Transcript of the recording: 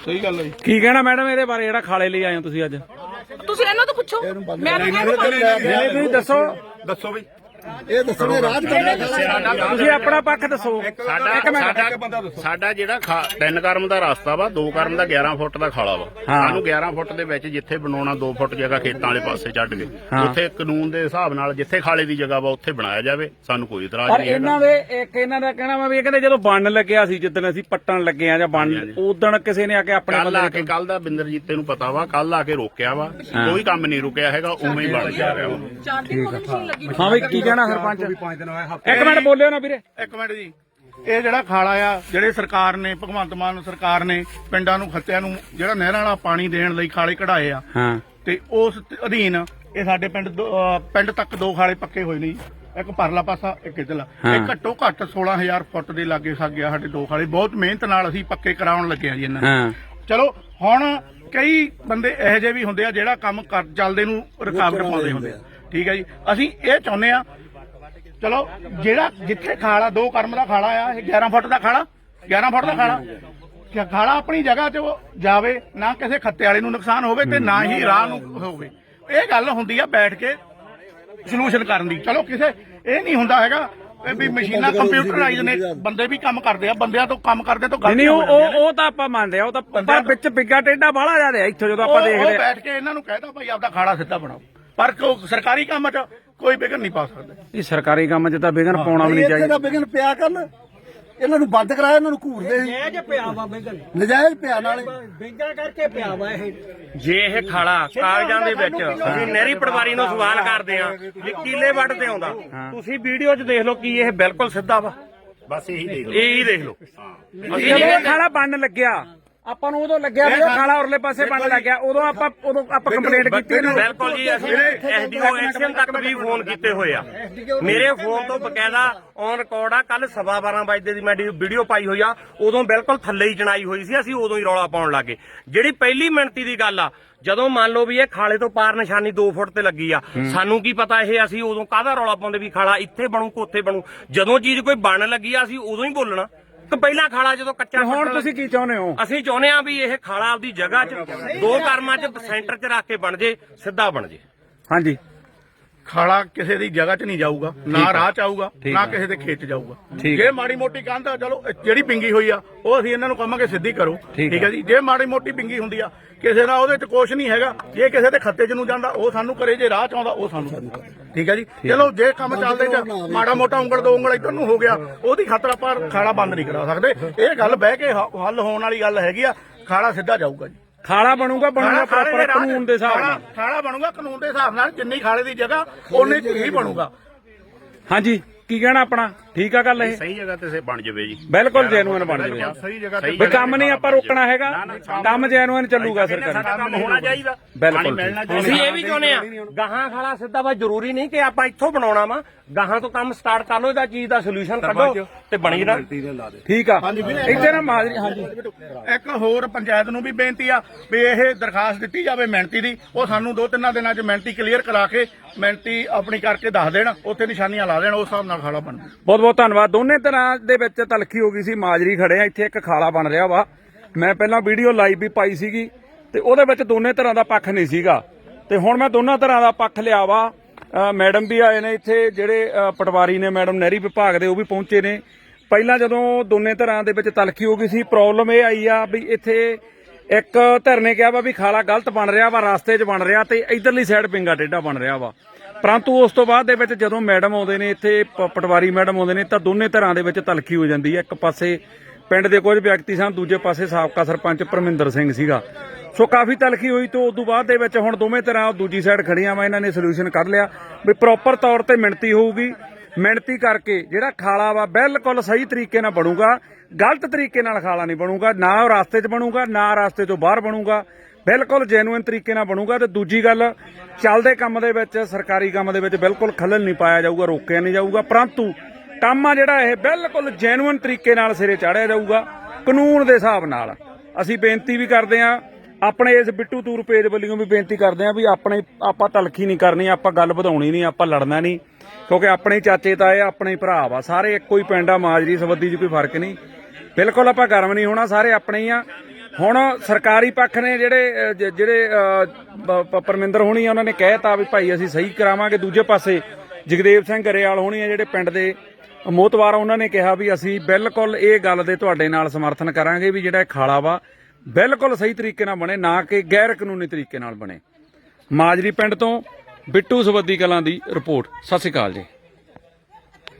ਸਹੀ ਗੱਲ ਹੈ ਜੀ ਕੀ ਕਹਿਣਾ ਮੈਡਮ ਇਹਦੇ ਬਾਰੇ ਜਿਹੜਾ ਖਾਲੇ ਲਈ ਆਏ ਹੋ ਤੁਸੀਂ ਅੱਜ ਤੁਸੀਂ ਇਹਨਾਂ ਤੋਂ ਪੁੱਛੋ ਮੈਂ ਤਾਂ ਦੱਸੋ ਦੱਸੋ ਬਈ ਇਹ ਦੱਸਣੇ ਰਾਜ ਕਰਨਾ ਤੁਸੀਂ ਆਪਣਾ ਪੱਖ ਦੱਸੋ। ਸਾਡਾ ਇੱਕ ਮਿੰਟ। ਸਾਡਾ ਸਾਡਾ ਜਿਹੜਾ ਖਾ- ਤਿੰਨ ਕਰਮ ਦਾ ਰਸਤਾ ਵਾ ਦੋ ਕਰਮ ਦਾ 11 ਫੁੱਟ ਦਾ ਖਾਲਾ ਵਾ। ਹਾਂ। ਸਾਨੂੰ 11 ਫੁੱਟ ਦੇ ਵਿੱਚ ਜਿੱਥੇ ਬਣਾਉਣਾ 2 ਫੁੱਟ ਜਗ੍ਹਾ ਖੇਤਾਂ ਵਾਲੇ ਪਾਸੇ ਛੱਡ ਕੇ ਹਾਂ। ਉੱਥੇ ਕਾਨੂੰਨ ਦੇ ਹਿਸਾਬ ਨਾਲ ਜਿੱਥੇ ਖਾਲੇ ਦੀ ਜਗ੍ਹਾ ਵਾ ਉੱਥੇ ਬਣਾਇਆ ਜਾਵੇ। ਸਾਨੂੰ ਕੋਈ ਇਤਰਾਜ਼ ਪਰ ਨਹੀਂ ਹੈਗਾ। ਇਹਨਾਂ ਦੇ ਇੱਕ ਇਹਨਾਂ ਦਾ ਕਹਿਣਾ ਵਾ ਵੀ ਇਹ ਕਹਿੰਦੇ ਜਦੋਂ ਬੰਨ ਲੱਗਿਆ ਸੀ ਜਿੱਦਣ ਅਸੀਂ ਪੱਟਣ ਲੱਗੇ ਆ ਜਾਂ ਬੰਨ ਉਦੋਂ ਕਿਸੇ ਨੇ ਆ ਕੇ ਆਪਣੇ ਕੱਲ ਆ ਕੇ ਕੱਲ ਦਾ ਬਿੰਦਰਜੀਤ ਨੂੰ ਪਤਾ ਵਾ ਕੱਲ ਆ ਕੇ ਰੋਕਿਆ ਵਾ। ਕੋਈ ਕੰਮ ਨਹੀਂ ਰੁਕਿਆ ਹੈਗਾ ਉਵੇਂ ਹੀ ਬਣ ਜਾ ਰਿਹਾ ਵਾ। ਹੋ ਗਏ ਮਸ਼ੀਨ ਨੂੰ। ਹਾਂ ਵੀ ਕੀ ਕਹਿਣਾ ਸਰਪੰਚ ਇੱਕ ਮਿੰਟ ਬੋਲਿਓ ਨਾ ਵੀਰੇ। ਇੱਕ ਮਿੰਟ ਜੀ। ਇਹ ਜਿਹੜਾ ਖਾਲਾ ਆ ਜਿਹੜੇ ਸਰਕਾਰ ਨੇ ਭਗਵੰਤ ਮਾਨ ਸਰਕਾਰ ਨੇ ਪਿੰਡਾਂ ਨੂੰ ਖੱਤਿਆਂ ਨੂੰ ਜਿਹੜਾ ਨਹਿਰਾਂ ਵਾਲਾ ਪਾਣੀ ਦੇਣ ਲਈ ਖਾਲੇ ਕਢਾਏ ਆ ਹਾਂ। ਤੇ ਉਸ ਅਧੀਨ ਇਹ ਸਾਡੇ ਪਿੰਡ ਪਿੰਡ ਤੱਕ ਦੋ ਖਾਲੇ ਪੱਕੇ ਹੋਏ ਨੇ। ਇੱਕ ਪਰਲਾ ਪਾਸਾ ਇੱਕ ਇਧਰਲਾ। ਇਹ ਘੱਟੋ ਘੱਟ 16000 ਫੁੱਟ ਦੇ ਲਾਗੇ ਸਾ ਗਿਆ ਸਾਡੇ ਦੋ ਖਾਲੇ। ਬਹੁਤ ਮਿਹਨਤ ਨਾਲ ਅਸੀਂ ਪੱਕੇ ਕਰਾਉਣ ਲੱਗੇ ਆ ਜੀ ਇਹਨਾਂ ਚਲੋ ਹੁਣ ਕਈ ਬੰਦੇ ਇਹੋ ਜਿਹੇ ਵੀ ਹੁੰਦੇ ਆ ਜਿਹੜਾ ਕੰਮ ਕਰ ਚੱਲਦੇ ਨੂੰ ਰੁਕਾਵਟ ਪਾਉਂਦੇ ਹੁੰਦੇ ਆ। ਠੀਕ ਹੈ ਜੀ। ਅਸੀਂ ਇਹ ਚਾਹੁੰਦੇ ਆ ਚਲੋ ਜਿਹੜਾ ਜਿੱਥੇ ਖਾਲਾ ਦੋ ਕਰਮ ਦਾ ਖਾਲਾ ਆ ਇਹ 11 ਫੁੱਟ ਦਾ ਖਾਲਾ 11 ਫੁੱਟ ਦਾ ਖਾਲਾ। ਕਿ ਖਾਲਾ ਆਪਣੀ ਜਗ੍ਹਾ ਤੇ ਉਹ ਜਾਵੇ ਨਾ ਕਿਸੇ ਖੱਤੇ ਵਾਲੇ ਨੂੰ ਨੁਕਸਾਨ ਹੋਵੇ ਤੇ ਨਾ ਹੀ ਰਾਹ ਨੂੰ ਹੋਵੇ। ਇਹ ਗੱਲ ਹੁੰਦੀ ਆ ਬੈਠ ਕੇ ਸੋਲੂਸ਼ਨ ਕਰਨ ਦੀ। ਚਲੋ ਕਿਸੇ ਇਹ ਨਹੀਂ ਹੁੰਦਾ ਹੈਗਾ ਵੀ ਮਸ਼ੀਨਾਂ ਕੰਪਿਊਟਰਾਈਜ਼ ਨੇ ਬੰਦੇ ਵੀ ਕੰਮ ਕਰਦੇ ਆ ਬੰਦਿਆਂ ਤੋਂ ਕੰਮ ਕਰਦੇ ਤੋਂ ਨਹੀਂ ਨਹੀਂ ਉਹ ਉਹ ਤਾਂ ਆਪਾਂ ਮੰਨਦੇ ਆ ਉਹ ਤਾਂ ਪਰ ਵਿੱਚ ਪਿੱਗਾ ਟੇਡਾ ਬਾਹਲਾ ਜ਼ਿਆਦਾ ਇੱਥੋਂ ਜਦੋਂ ਆਪਾਂ ਦੇਖਦੇ ਉਹ ਆ। ਬੈਠ ਕੇ ਇਹਨਾਂ ਨੂੰ ਕਹਿਦਾ ਭਾਈ ਆਪਦਾ ਖਾੜਾ ਸਿੱਧਾ ਬਣਾਓ। ਪਰ ਕੋ ਸਰਕਾਰੀ ਕੰਮ 'ਚ ਕੋਈ ਵਿਗਨ ਨਹੀਂ ਪਾ ਸਕਦਾ। ਇਹ ਸਰਕਾਰੀ ਕੰਮ 'ਚ ਤਾਂ ਵਿਗਨ ਪਾਉਣਾ ਵੀ ਨਹੀਂ ਇੱਥੇ ਚਾਹੀਦਾ। ਦਾ ਬਿਗਨ ਪਿਆ ਕਰਨ। ਇਹਨਾਂ ਨੂੰ ਬੰਦ ਕਰਾਇਆ ਇਹਨਾਂ ਨੂੰ ਘੂਰਦੇ। ਸੀ ਨਜਾਇਜ਼ ਪਿਆ ਵਾ ਬਿੰਗਲ ਨਜਾਇਜ਼ ਪਿਆ ਨਾਲੇ। ਬਿੰਗਲ ਕਰਕੇ ਪਿਆ ਵਾ ਇਹ। ਜੇ ਇਹ ਖਾਲਾ ਕਾਗਜ਼ਾਂ ਦੇ ਵਿੱਚ ਅਸੀਂ ਨਹਿਰੀ ਪਟਵਾਰੀ ਨੂੰ ਸਵਾਲ ਕਰਦੇ ਆ ਵੀ ਕੀਲੇ ਵੱਢ ਤੇ ਆਉਂਦਾ। ਤੁਸੀਂ ਵੀਡੀਓ 'ਚ ਦੇਖ ਲਓ ਕੀ ਇਹ ਬਿਲਕੁਲ ਸਿੱਧਾ ਵਾ। ਬਸ ਇਹੀ ਦੇਖ ਲਓ। ਇਹੀ ਦੇਖ ਲਓ। ਜਦੋਂ ਇਹ ਖਾਲਾ ਬੰਨ ਲੱਗਿਆ। ਆਪਾਂ ਨੂੰ ਉਦੋਂ ਲੱਗਿਆ ਵੀ ਉਹ ਖਾਲਾ ਉਰਲੇ ਪਾਸੇ ਬੰਨ ਲੱਗਿਆ। ਉਦੋਂ ਆਪਾਂ ਉਦੋਂ ਆਪਾਂ ਕੰਪਲੇਂਟ ਕੀਤੀ ਇਹਨਾਂ ਨੂੰ ਬਿਲਕੁਲ ਜੀ ਅਸੀਂ ਐਸਡੀਓ ਐਕਸ਼ਨ ਤੱਕ ਵੀ ਫੋਨ ਕੀਤੇ ਹੋਏ ਆ। ਮੇਰੇ ਫੋਨ ਤੋਂ ਬਕਾਇਦਾ ਔਨ ਰਿਕਾਰਡ ਆ ਕੱਲ ਸਵਾ 12 ਵਜੇ ਦੀ ਮੈਂ ਵੀਡੀਓ ਪਾਈ ਹੋਈ ਆ। ਉਦੋਂ ਬਿਲਕੁਲ ਥੱਲੇ ਹੀ ਚਣਾਈ ਹੋਈ ਸੀ ਅਸੀਂ ਉਦੋਂ ਹੀ ਰੌਲਾ ਪਾਉਣ ਲੱਗੇ। ਜਿਹੜੀ ਪਹਿਲੀ ਮਿਣਤੀ ਦੀ ਗੱਲ ਆ ਜਦੋਂ ਮੰਨ ਲਓ ਵੀ ਇਹ ਖਾਲੇ ਤੋਂ ਪਾਰ ਨਿਸ਼ਾਨੀ 2 ਫੁੱਟ ਤੇ ਲੱਗੀ ਆ ਸਾਨੂੰ ਕੀ ਪਤਾ ਇਹ ਅਸੀਂ ਉਦੋਂ ਕਾਹਦਾ ਰੌਲਾ ਪਾਉਂਦੇ ਵੀ ਖਾਲਾ ਇੱਥੇ ਬਣੂ ਕੋਥੇ ਬਣੂ। ਜਦੋਂ ਚੀਜ਼ ਕੋਈ ਬਣ ਲੱਗੀ ਆ ਅਸੀਂ ਉਦੋਂ ਹੀ ਬੋਲਣਾ। ਕਿ ਪਹਿਲਾਂ ਖਾਲਾ ਜਦੋਂ ਕੱਚਾ ਹੁਣ ਤੁਸੀਂ ਕੀ ਚਾਹੁੰਦੇ ਹੋ? ਅਸੀਂ ਚਾਹੁੰਦੇ ਆ ਵੀ ਇਹ ਖਾਲਾ ਆਪਦੀ ਜਗ੍ਹਾ 'ਚ ਦੋ ਕਰਮਾਂ 'ਚ ਸੈਂਟਰ 'ਚ ਰੱਖ ਕੇ ਬਣ ਜੇ ਸਿੱਧਾ ਬਣ ਜੇ। ਹਾਂਜੀ। ਖਾਲਾ ਕਿਸੇ ਦੀ ਜਗ੍ਹਾ 'ਚ ਨਹੀਂ ਜਾਊਗਾ ਨਾ ਰਾਹ 'ਚ ਆਊਗਾ ਨਾ। ਕਿਸੇ ਦੇ ਖੇਤ 'ਚ ਜਾਊਗਾ। ਠੀਕ ਜੇ ਮਾੜੀ ਮੋਟੀ ਕੰਧ ਆ ਚਲੋ ਜਿਹੜੀ ਪਿੰਗੀ ਹੋਈ ਆ ਉਹ ਅਸੀਂ ਇਹਨਾਂ ਨੂੰ ਕਹਾਂਗੇ ਸਿੱਧੀ ਕਰੋ। ਠੀਕ। ਹੈ ਜੀ? ਜੇ ਮਾੜੀ ਮੋਟੀ ਪਿੰਗੀ ਹੁੰਦੀ ਆ ਕਿਸੇ ਨਾਲ ਉਹਦੇ 'ਚ ਕੁਛ ਨਹੀਂ ਹੈਗਾ ਜੇ ਕਿਸੇ ਦੇ ਖੱਤੇ 'ਚ ਨੂੰ ਜਾਂਦਾ ਉਹ ਸਾਨੂੰ ਕਰੇ ਜੇ ਰਾਹ 'ਚ ਆਉਂਦਾ ਉਹ ਸਾਨੂੰ ਕਰੇ। ਠੀਕ ਹੈ ਜੀ? ਚਲੋ ਜੇ ਕੰਮ ਚੱਲਦੇ ਚ ਮਾੜਾ ਮੋਟਾ ਉਂਗਲ ਦੋ ਉਂਗਲ ਇੱਧਰ ਨੂੰ ਹੋ ਗਿਆ ਉਹਦੀ ਖਾਤਰ ਆਪਾਂ ਖਾਲਾ ਬੰਦ ਨਹੀਂ ਕਰਾ ਸਕਦੇ। ਇਹ ਗੱਲ ਬਹਿ ਕੇ ਹ- ਹੱਲ ਹੋਣ ਵਾਲੀ ਗੱਲ ਹੈਗੀ ਆ ਖਾਲਾ ਸਿੱਧਾ ਜਾਊਗਾ ਜੀ। ਖਾਲਾ ਬਣੂਗਾ ਬਣੂਗਾ ਪ੍ਰੋਪਰ ਕਾਨੂੰਨ ਦੇ ਹਿਸਾਬ ਨਾਲ। ਖਾਲਾ- ਖਾਲਾ ਬਣੂਗਾ ਕਾਨੂੰਨ ਦੇ ਹਿਸਾਬ ਨਾਲ ਜਿੰਨੀ ਖਾਲੇ ਦੀ ਜਗ੍ਹਾ ਚ ਹੀ ਬਣੂਗਾ। ਹਾਂਜੀ ਕੀ ਕਹਿਣਾ ਆਪਣਾ? ਠੀਕ ਆ ਗੱਲ ਇਹ? ਸਹੀ ਜਗ੍ਹਾ ਤੇ ਸੇ ਬਣ ਜਾਵੇ ਜੀ। ਬਿਲਕੁਲ ਜੈਨੂਇਨ ਬਣ ਜਾਵੇ। ਸਹੀ ਜਗ੍ਹਾ ਸਹੀ ਵੀ ਕੰਮ ਨਹੀਂ ਆਪਾਂ ਰੋਕਣਾ ਹੈਗਾ ਕੰਮ ਜੈਨੂਇਨ ਚੱਲੂਗਾ ਸਰਕਾਰ। ਕੰਮ ਹੋਣਾ ਚਾਹੀਦਾ। ਬਿਲਕੁਲ ਅਸੀਂ ਇਹ ਵੀ ਚਾਹੁੰਦੇ ਆ ਗਾਹਾਂ ਖਾਲਾ ਸਿੱਧਾ ਵਾ ਜ਼ਰੂਰੀ ਨਹੀਂ ਕਿ ਆਪਾਂ ਇੱਥੋਂ ਬਣਾਉਣਾ ਵਾ ਗਾਹਾਂ ਤੋਂ ਕੰਮ ਸਟਾਰਟ ਕਰ ਲਓ ਇਹਦਾ ਚੀਜ਼ ਦਾ ਸੋਲੂਸ਼ਨ ਕੱਢੋ ਤੇ ਬਣੀ ਨਾ ਠੀਕ ਆ। ਇੱਥੇ ਨਾ ਮਾਜਰੀ ਹਾਂਜੀ। ਇੱਕ ਹੋਰ ਪੰਚਾਇਤ ਨੂੰ ਵੀ ਬੇਨਤੀ ਆ ਵੀ ਇਹ ਦਰਖਾਸਤ ਦਿੱਤੀ ਜਾਵੇ ਮਿਹਨਤੀ ਦੀ। ਉਹ ਸਾਨੂੰ ਦੋ ਤਿੰਨਾਂ ਦਿਨਾਂ 'ਚ ਮਿਹਨਤੀ ਕਲੀਅਰ ਕਰਾ ਕੇ ਮਿਹਨਤੀ ਆਪਣੀ ਕਰਕੇ ਦੱਸ ਦੇਣ ਉੱਥੇ ਨਿਸ਼ਾਨੀਆਂ ਲਾ ਦੇਣ ਉਸ ਹਿਸਾਬ ਨਾਲ ਖਾਲਾ ਬਣ। ਬਹੁਤ ਬਹੁਤ ਧੰਨਵਾਦ। ਦੋਨੇ ਤਰ੍ਹਾਂ ਦੇ ਵਿੱਚ ਤਲਖੀ ਹੋ ਗਈ ਸੀ, ਮਾਜਰੀ ਖੜੇ ਆ, ਇੱਥੇ ਇੱਕ ਖਾਲਾ ਬਣ ਰਿਹਾ ਵਾ। ਮੈਂ ਪਹਿਲਾਂ ਵੀਡੀਓ ਲਾਈਵ ਵੀ ਪਾਈ ਸੀਗੀ ਤੇ ਉਹਦੇ ਵਿੱਚ ਦੋਨੇ ਤਰ੍ਹਾਂ ਦਾ ਪੱਖ ਨਹੀਂ ਸੀਗਾ। ਤੇ ਹੁਣ ਮੈਂ ਦੋਨਾਂ ਤਰ੍ਹਾਂ ਦਾ ਪੱਖ ਲਿਆ ਵਾ। ਮੈਡਮ ਵੀ ਆਏ ਨੇ ਇੱਥੇ, ਜਿਹੜੇ ਪਟਵਾਰੀ ਨੇ ਮੈਡਮ ਨਹਿਰੀ ਵਿਭਾਗ ਦੇ, ਉਹ ਵੀ ਪਹੁੰਚੇ ਨੇ। ਪਹਿਲਾਂ ਜਦੋਂ ਦੋਨੇ ਤਰ੍ਹਾਂ ਦੇ ਵਿੱਚ ਤਲਖੀ ਹੋ ਗਈ ਸੀ, ਪ੍ਰੋਬਲਮ ਇਹ ਆਈ ਆ ਵੀ ਇੱਥੇ ਇੱਕ ਧਿਰ ਨੇ ਕਿਹਾ ਵਾ ਵੀ ਖਾਲਾ ਗਲਤ ਬਣ ਰਿਹਾ ਵਾ, ਰਸਤੇ 'ਚ ਬਣ ਰਿਹਾ ਤੇ ਇਧਰਲੀ ਸਾਈਡ ਪਿੰਗਾ ਟੇਢਾ ਬਣ ਰਿਹਾ ਵਾ। ਪਰੰਤੂ ਉਸ ਤੋਂ ਬਾਅਦ ਦੇ ਵਿੱਚ ਜਦੋਂ ਮੈਡਮ ਆਉਂਦੇ ਨੇ, ਇੱਥੇ ਪ- ਪਟਵਾਰੀ ਮੈਡਮ ਆਉਂਦੇ ਨੇ, ਤਾਂ ਦੋਨੇ ਧਿਰਾਂ ਦੇ ਵਿੱਚ ਤਲਖੀ ਹੋ ਜਾਂਦੀ ਹੈ। ਇੱਕ ਪਾਸੇ ਪਿੰਡ ਦੇ ਕੁਝ ਵਿਅਕਤੀ ਸਨ, ਦੂਜੇ ਪਾਸੇ ਸਾਬਕਾ ਸਰਪੰਚ ਪਰਮਿੰਦਰ ਸਿੰਘ ਸੀਗਾ। ਸੋ ਕਾਫੀ ਤਲਖੀ ਹੋਈ ਤੋਂ ਉਸ ਤੋਂ ਬਾਅਦ ਦੇ ਵਿੱਚ ਹੁਣ ਦੋਵੇਂ ਧਿਰਾਂ ਦੂਜੀ ਸਾਈਡ ਖੜੀਆਂ ਵਾ, ਇਹਨਾਂ ਨੇ ਸੋਲੂਸ਼ਨ ਕੱਢ ਲਿਆ ਵੀ ਪ੍ਰੋਪਰ ਤੌਰ ਤੇ ਮਿਣਤੀ ਹੋਊਗੀ। ਮਿਣਤੀ ਕਰਕੇ ਜਿਹੜਾ ਖਾਲਾ ਵਾ ਬਿਲਕੁਲ ਸਹੀ ਤਰੀਕੇ ਨਾਲ ਬਣੂਗਾ, ਗਲਤ ਤਰੀਕੇ ਨਾਲ ਖਾਲਾ ਨਹੀਂ ਬਣੂਗਾ, ਨਾ ਉਹ ਰਸਤੇ 'ਚ ਬਣੂਗਾ, ਨਾ ਰਸਤੇ ਤੋਂ ਬਾਹਰ ਬਣੂਗਾ। ਬਿਲਕੁਲ ਜੈਨੂਇਨ ਤਰੀਕੇ ਨਾਲ ਬਣੂਗਾ ਤੇ ਦੂਜੀ ਗੱਲ, ਚੱਲਦੇ ਕੰਮ ਦੇ ਵਿੱਚ, ਸਰਕਾਰੀ ਕੰਮ ਦੇ ਵਿੱਚ ਬਿਲਕੁਲ ਖਲਲ ਨਹੀਂ ਪਾਇਆ ਜਾਊਗਾ, ਰੋਕਿਆ ਨਹੀਂ ਜਾਊਗਾ, ਪਰੰਤੂ ਕੰਮ ਆ ਜਿਹੜਾ ਇਹ ਬਿਲਕੁਲ ਜੈਨੂਇਨ ਤਰੀਕੇ ਨਾਲ ਸਿਰੇ ਚਾੜਿਆ ਜਾਊਗਾ, ਕਾਨੂੰਨ ਦੇ ਹਿਸਾਬ ਨਾਲ। ਅਸੀਂ ਬੇਨਤੀ ਵੀ ਕਰਦੇ ਆਂ ਆਪਣੇ ਇਸ ਬਿੱਟੂ ਤੂਰ ਪੇਜ ਵੱਲੋਂ ਵੀ ਬੇਨਤੀ ਕਰਦੇ ਆਂ ਵੀ ਆਪਣੇ, ਆਪਾਂ ਤਲਖੀ ਨਹੀਂ ਕਰਨੀ, ਆਪਾਂ ਗੱਲ ਵਧਾਉਣੀ ਨਹੀਂ, ਆਪਾਂ ਲੜਨਾ ਨਹੀਂ, ਕਿਉਂਕਿ ਆਪਣੇ ਹੀ ਚਾਚੇ ਤਾਏ, ਆਪਣੇ ਭਰਾ ਵਾ, ਸਾਰੇ ਇੱਕੋ ਹੀ ਪਿੰਡ ਆ, ਮਾਜਰੀ ਸਬੱਦੀ 'ਚ ਕੋਈ ਫ਼ਰਕ ਨਹੀਂ। ਬਿਲਕੁਲ ਆਪਾਂ ਗਰਮ ਨਹੀਂ ਹੋਣਾ, ਸਾਰੇ ਆਪਣੇ ਹੀ ਆ। ਹੁਣ ਸਰਕਾਰੀ ਪੱਖ ਨੇ ਜਿਹੜੇ ਜਿਹੜੇ ਪਰਮਿੰਦਰ ਹੋਣੀ ਆ, ਉਹਨਾਂ ਨੇ ਕਹਿਤਾ ਵੀ ਭਾਈ ਅਸੀਂ ਸਹੀ ਕਰਾਵਾਂਗੇ। ਦੂਜੇ ਪਾਸੇ ਜਗਦੇਵ ਸਿੰਘ ਗਰੇਵਾਲ ਹੋਣੀ ਆ ਜਿਹੜੇ ਪਿੰਡ ਦੇ ਮੋਤਵਾਰ ਉਹਨਾਂ ਨੇ ਕਿਹਾ ਵੀ ਅਸੀਂ ਬਿਲਕੁਲ ਇਹ ਗੱਲ ਦੇ ਤੁਹਾਡੇ ਨਾਲ ਸਮਰਥਨ ਕਰਾਂਗੇ ਵੀ ਜਿਹੜਾ ਇਹ ਖਾਲਾ ਵਾ, ਬਿਲਕੁਲ ਸਹੀ ਤਰੀਕੇ ਨਾਲ ਬਣੇ, ਨਾ ਕਿ ਗੈਰ ਕਾਨੂੰਨੀ ਤਰੀਕੇ ਨਾਲ ਬਣੇ। ਮਾਜਰੀ ਪਿੰਡ ਤੋਂ ਬਿੱਟੂ ਸਵੱਦੀ ਕਲਾਂ ਦੀ ਰਿਪੋਰਟ। ਸਤਿ ਸ਼੍ਰੀ ਅਕਾਲ ਜੀ।